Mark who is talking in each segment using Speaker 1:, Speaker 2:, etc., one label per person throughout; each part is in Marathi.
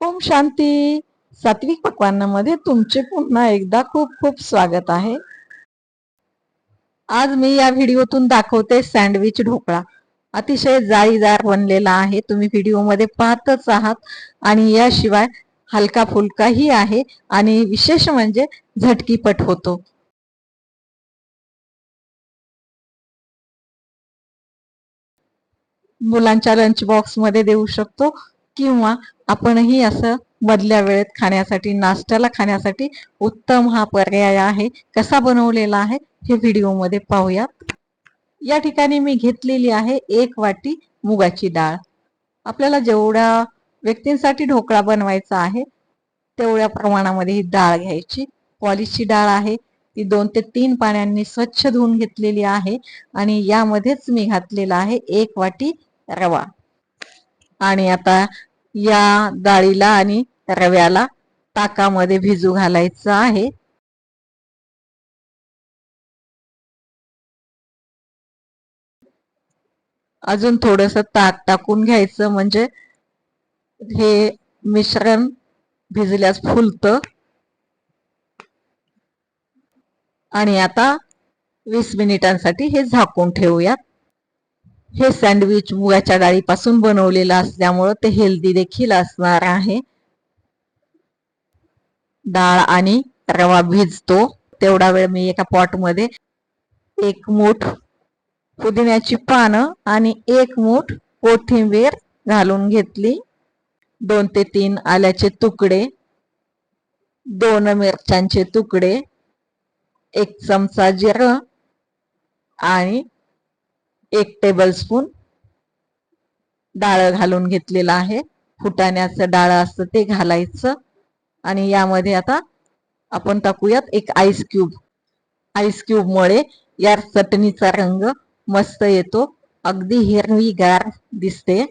Speaker 1: ओम शांती. सात्विक पक्वांनामध्ये तुमचे पुन्हा एकदा खूप खूप स्वागत आहे. आज मी या व्हिडिओतून दाखवते सँडविच ढोकळा. अतिशय जाळीदार बनलेला आहे. तुम्ही व्हिडिओमध्ये पाहतच आहात. आणि याशिवाय हलका फुलकाही आहे. आणि विशेष म्हणजे झटकीपट होतो. मुलांच्या लंच बॉक्समध्ये देऊ शकतो किंवा आपणही असं मधल्या वेळेत खाण्यासाठी नाश्त्याला खाण्यासाठी उत्तम हा पर्याय आहे. कसा बनवलेला आहे हे व्हिडिओमध्ये पाहूयात. या ठिकाणी मी घेतलेली आहे एक वाटी मुगाची डाळ. आपल्याला जेवढ्या व्यक्तींसाठी ढोकळा बनवायचा आहे तेवढ्या प्रमाणामध्ये ही डाळ घ्यायची. पॉलिशची डाळ आहे. ती दोन ते तीन पाण्यांनी स्वच्छ धुवून घेतलेली आहे आणि यामध्येच मी घातलेला आहे एक वाटी रवा. आणि आता या डाळीला आणि रव्याला ताकामध्ये भिजू घालायचं आहे. अजून थोडस ताक टाकून घ्यायचं म्हणजे हे मिश्रण भिजल्यास फुलत. आणि आता वीस मिनिटांसाठी हे झाकून ठेवूयात. हे सँडविच मुगाच्या डाळीपासून बनवलेलं असल्यामुळं ते हेल्दी देखील असणार आहे. डाळ आणि रवा भिजतो. तेवढा वेळ मी एका पॉटमध्ये एक मूठ पुदिन्याची पानं आणि एक मूठ कोथिंबीर घालून घेतली. दोन ते तीन आल्याचे तुकडे दोन मिरच्यांचे तुकडे एक चमचा जिरं आणि एक टेबल स्पून डाळ घालून घेतलेलं आहे. फुटाण्याचं डाळ असतं ते घालायचं. आणि यामध्ये आता आपण टाकूयात एक आईस क्यूब आईस क्यूबमुळे या चटणीचा रंग मस्त येतो. अगदी हिरवीगार दिसते.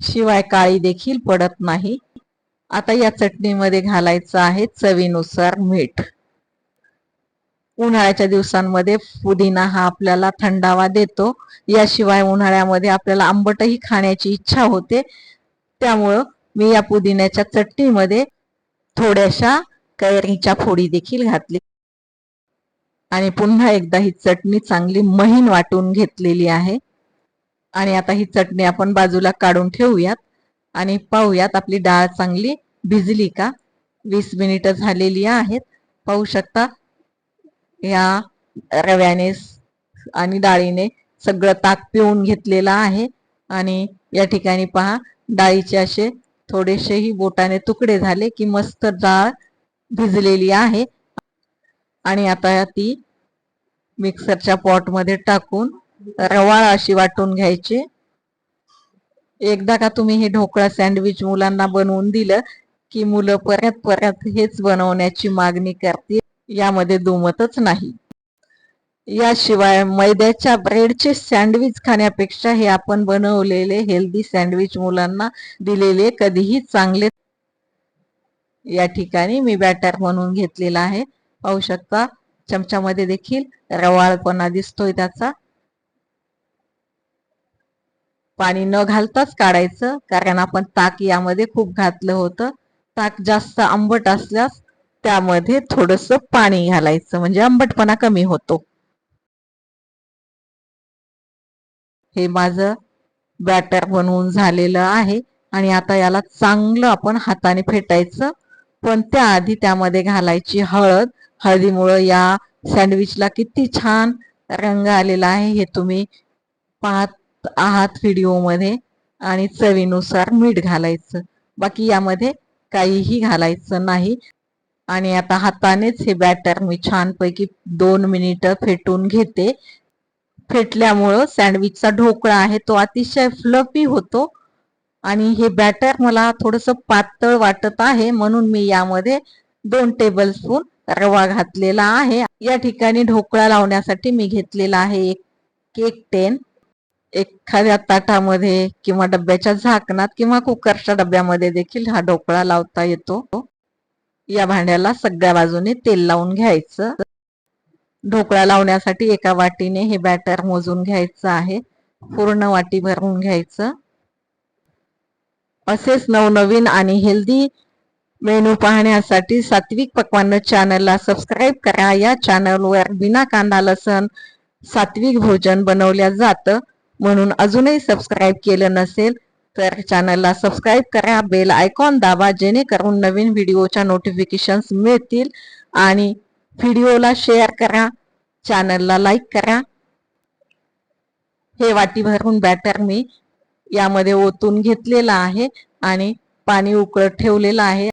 Speaker 1: शिवाय काळी देखील पडत नाही. आता या चटणीमध्ये घालायचं आहे चवीनुसार मीठ. उन्हाळ्याच्या दिवसांमध्ये पुदिना हा आपल्याला थंडावा देतो. याशिवाय उन्हाळ्यामध्ये आपल्याला आंबटही खाण्याची इच्छा होते. त्यामुळं मी या पुदिन्याच्या चटणीमध्ये थोड्याशा कैरीच्या फोडी देखील घातली. आणि पुन्हा एकदा ही चटणी चांगली महीन वाटून घेतलेली आहे. आणि आता ही चटणी आपण बाजूला काढून ठेवूयात. आणि पाहूयात आपली डाळ चांगली भिजली का? वीस मिनिटं झालेली आहेत. पाहू शकता या रव्याने आणि डाळीने सगळं ताक पिऊन घेतलेलं आहे. आणि या ठिकाणी पहा डाळीचे असे थोडेसेही बोटाने तुकडे झाले की मस्त डाळ भिजलेली आहे. आणि आता ती मिक्सरच्या पॉटमध्ये टाकून रवाळ अशी वाटून घ्यायची. एकदा का तुम्ही हे ढोकळा सँडविच मुलांना बनवून दिलं की मुलं परत परत हेच बनवण्याची मागणी करतील. यामध्ये दुमतच नाही. याशिवाय मैद्याच्या ब्रेडचे सँडविच खाण्यापेक्षा हे आपण बनवलेले हेल्दी सँडविच मुलांना दिलेले कधीही चांगले या ठिकाणी मी बॅटर म्हणून घेतलेला आहे. पाहू शकता चमच्यामध्ये देखील रवाळपणा दिसतोय त्याचा. पाणी न घालताच काढायचं कारण आपण ताक यामध्ये खूप घातलं होतं. ताक जास्त आंबट असल्यास त्यामध्ये थोडस पाणी घालायचं म्हणजे आंबटपणा कमी होतो. हे माझं बॅटर बनवून झालेलं आहे आणि आता याला चांगलं आपण हाताने फेटायचं. पण त्याआधी त्यामध्ये घालायची हळद हळदीमुळं या सँडविचला किती छान रंग आलेला आहे हे तुम्ही पाहत आहात व्हिडिओमध्ये. आणि चवीनुसार मीठ घालायचं. बाकी यामध्ये काहीही घालायचं नाही. आणि आता हातानेच हे बॅटर मी छानपैकी दोन मिनिटं फेटून घेते. फेटल्यामुळं सँडविचचा ढोकळा आहे तो अतिशय फ्लपी होतो. आणि हे बॅटर मला थोडस पातळ वाटत आहे म्हणून मी यामध्ये दोन टेबल स्पून रवा घातलेला आहे. या ठिकाणी ढोकळा लावण्यासाठी मी घेतलेला आहे एक केक टेन एखाद्या ताटामध्ये किंवा डब्याच्या झाकणात किंवा कुकरच्या डब्यामध्ये देखील हा ढोकळा लावता येतो. या भांड्याला सगळ्या बाजूने तेल लावून घ्यायचं. ढोकळा लावण्यासाठी एका वाटीने हे बॅटर मोजून घ्यायचं आहे. पूर्ण वाटी भरून घ्यायचं. असेच नवनवीन आणि हेल्दी मेनू पाहण्यासाठी सात्विक पकवान चॅनलला सबस्क्राईब करा. या चॅनलवर बिना कांदा लसण सात्विक भोजन बनवल्या जातं. म्हणून अजूनही सबस्क्राईब केलं नसेल तर चॅनलला सबस्क्राईब करा बेल आयकॉन दाबा जेणेकरून नवीन व्हिडिओच्या नोटिफिकेशन्स मिळतील. आणि व्हिडिओला शेअर करा चॅनलला लाईक करा. हे वाटी भरून बॅटर मी यामध्ये ओतून घेतलेलं आहे आणि पाणी उकळत ठेवलेलं आहे.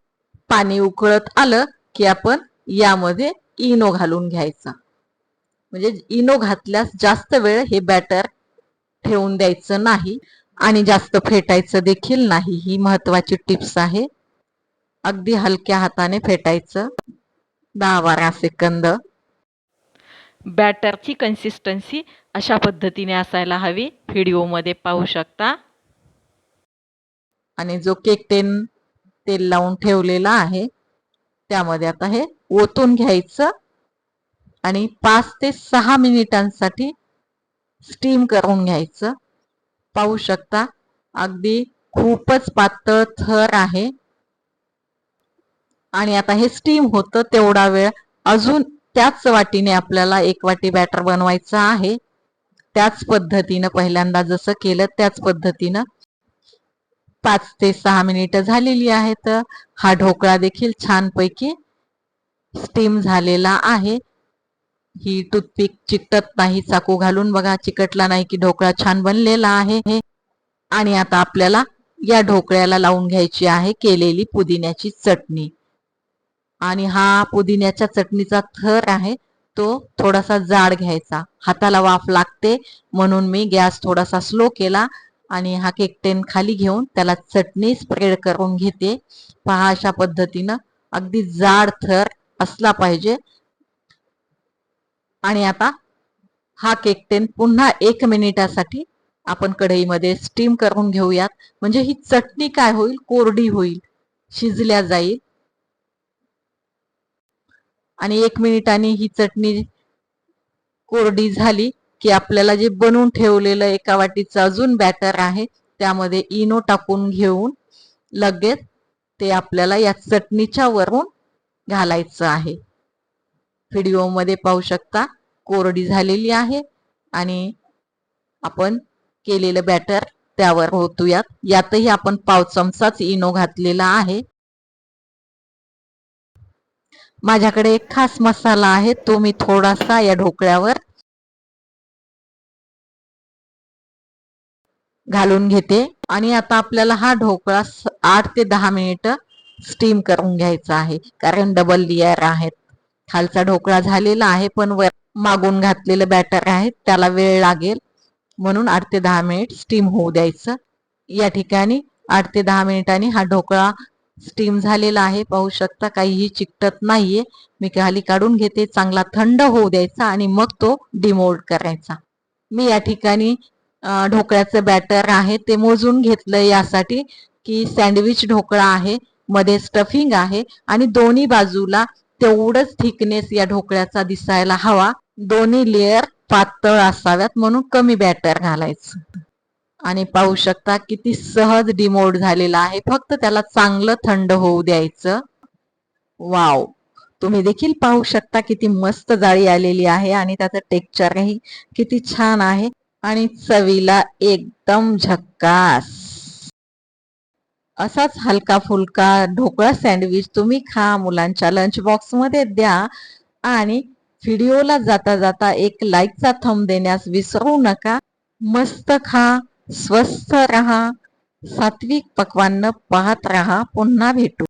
Speaker 1: पाणी उकळत आलं की आपण यामध्ये इनो घालून घ्यायचा. म्हणजे इनो घातल्यास जास्त वेळ हे बॅटर ठेवून द्यायचं नाही. आणि जास्त फेटायचं देखील नाही. ही महत्वाची टिप्स आहे. अगदी हलक्या हाताने फेटायचं. दहा बारा सेकंद.
Speaker 2: बॅटरची कन्सिस्टन्सी अशा पद्धतीने असायला हवी. व्हिडिओमध्ये पाहू शकता.
Speaker 1: आणि जो केक टेन तेल लावून ठेवलेला आहे त्यामध्ये आता हे ओतून घ्यायचं आणि पाच ते सहा मिनिटांसाठी स्टीम करून घ्यायचं. पाहू शकता. अगदी खूपच पातळ थर आहे. आणि आता हे स्टीम होतं तेवढा वेळ. अजून त्याच वाटीने आपल्याला एक वाटी बॅटर बनवायचं आहे. त्याच पद्धतीनं पहिल्यांदा जसं केलं त्याच पद्धतीनं पाच ते सहा मिनिटं झालेली आहेत. हा ढोकळा देखील छानपैकी स्टीम झालेला आहे. ही टूथपिक चिकटत नाही चाकू घालून बघा चिकटला नाही की ढोकळा छान बनलेला आहे. आणि आता आपल्याला या ढोकळ्याला लावून घ्यायची आहे केलेली पुदिन्याची चटणी. आणि हा पुदिन्याच्या चटणीचा थर आहे तो थोडासा जाड घ्यायचा. हाताला वाफ लागते म्हणून मी गॅस थोडासा स्लो केला आणि हा केक टेन खाली घेऊन त्याला चटणी स्प्रेड करून घेते. पहा अशा पद्धतीनं अगदी जाड थर असला पाहिजे. आणि आता हा केक टेन पुन्हा एक मिनिटासाठी आपण कढईमध्ये स्टीम करून घेऊयात. म्हणजे ही चटणी काय होईल? कोरडी होईल. शिजल्या जाईल. आणि एक मिनिटाने ही चटणी कोरडी झाली की आपल्याला जे बनवून ठेवलेलं एका वाटीचं अजून बॅटर आहे त्यामध्ये इनो टाकून घेऊन लगेच ते आपल्याला या चटणीच्या वरून घालायचं आहे. व्हिडिओमध्ये पाहू शकता कोरडी झालेली आहे आणि आपण केलेलं बॅटर त्यावर होतूयात यातही आपण पाव चमचाच इनो घातलेला आहे. माझ्याकडे एक खास मसाला आहे तो मी थोडासा या ढोकळ्यावर घालून घेते. आणि आता आपल्याला हा ढोकळा आठ ते दहा मिनिट स्टीम करून घ्यायचा आहे कारण डबल लेअर आहेत. खालचा ढोकळा झालेला आहे पण वर मागून घातलेलं बॅटर आहे त्याला वेळ लागेल. म्हणून आठ ते दहा मिनिट स्टीम होऊ द्यायचं. या ठिकाणी आठ ते दहा मिनिटांनी हा ढोकळा स्टीम झालेला आहे. पाहू शकता काहीही चिकटत नाहीये. मी खाली काढून घेते. चांगला थंड होऊ द्यायचा आणि मग तो डिमोल्ड करायचा. मी या ठिकाणी ढोकळ्याचं बॅटर आहे. ते मोजून घेतलं यासाठी की सँडविच ढोकळा आहे मध्ये स्टफिंग आहे आणि दोन्ही बाजूला तेवढंच थिकनेस या ढोकळ्याचा दिसायला हवा. दोन्ही लेअर पातळ असाव्यात म्हणून कमी बॅटर घालायचं. आणि पाहू शकता किती सहज डिमोड झालेला आहे. फक्त त्याला चांगलं थंड होऊ द्यायचं. वाव तुम्ही देखील पाहू शकता किती मस्त जाळी आलेली आहे आणि त्याचं टेक्चरही किती छान आहे. आणि चवीला एकदम झक्कास. असाच हलका फुलका ढोकळा सँडविच तुम्ही खा मुलांच्या लंच बॉक्समध्ये द्या आणि व्हिडिओला जाता जाता एक लाईकचा थंब देण्यास विसरू नका. मस्त खा स्वस्थ रहा सात्विक पक्वान्न पाहत रहा. पुन्हा भेटू.